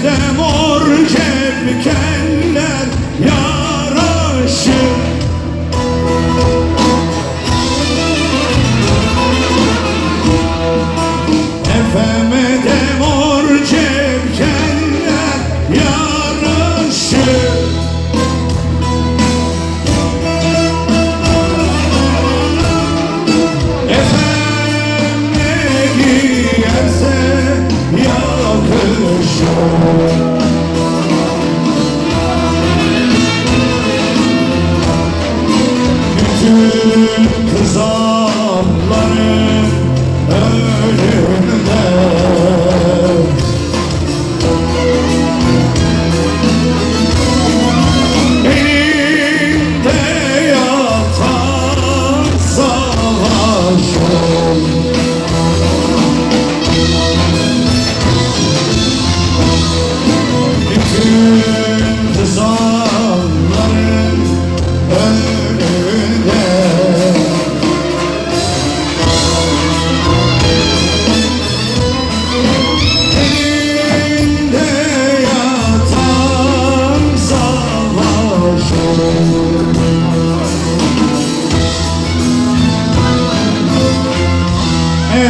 Kedem or kevken Bütün kızanları ölümde Elimde yatan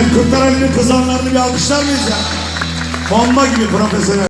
Evet, Kırklareli'nin kızanlarını bir alkışlar mıyız ya? Bomba gibi profesyonel.